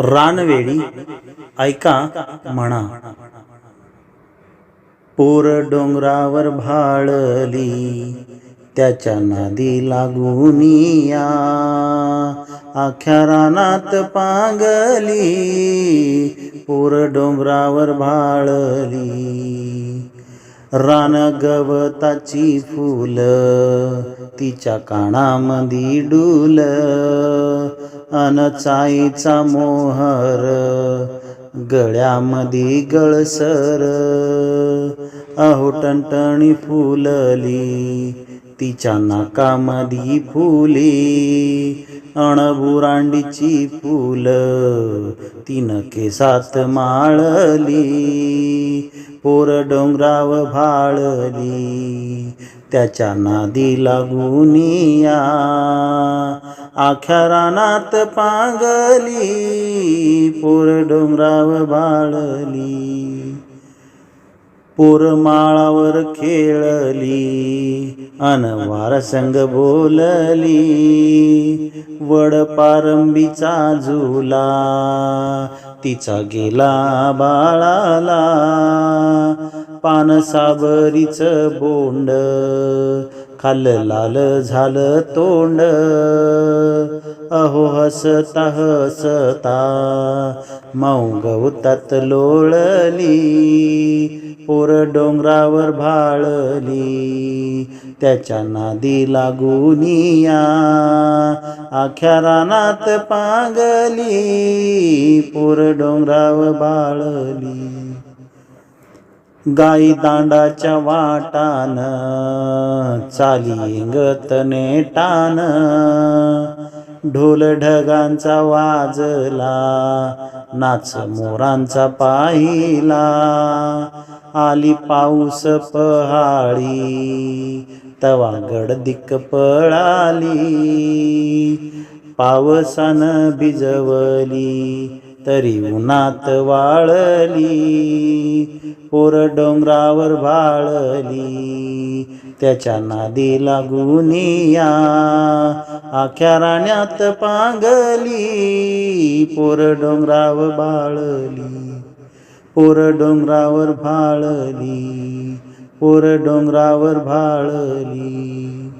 रानवेळी ऐका म्हणा. पोर डोंगरावर भाळली त्याच्या नादी लागूनिया आख्या रानात पांगली पोर डोंगरावर भाळली. रान गवताची फुल तिच्या कानामधी डुल. अनचाईचा मोहर गळ्यामधी गळसर. अहो टणटणी फुलली तिच्या नाकामधी फुली. अणबुरांडीची फुल तिनं केसात माळली. पोर डोंगराव भाळली त्याच्या नादी लागून आख्या रानात पांगली पोर डोंगराव बाळली. पोर माळावर खेळली अनवार संग बोलली. वड पारंबीचा झुला तिचा गेला बाळाला. पान सावरीच बोंड खाल्लं लाल झालं तोंड. अहो हसता हसता मऊ गवतात लोळली पोर डोंगरावर भाळली. त्याच्या नादी लागूनिया आख्या रानात पांगली पोर डोंगरावर भाळली. गाई दांडाच्या वाटान चाली इंगत नेटान ढोल ढगांचा वाजला नाच मोरांचा पाहिला. आली पाऊस पहाळी तवा गडदिक पळाली. पावसान भिजवली तरी उन्हात वाळली पोर डोंगरावर भाळली. त्याच्या नादी लागुनिया आख्या राण्यात पांगली. पोर डोंगरावर भाळली पोर डोंगरावर भाळली पोर डोंगरावर भाळली.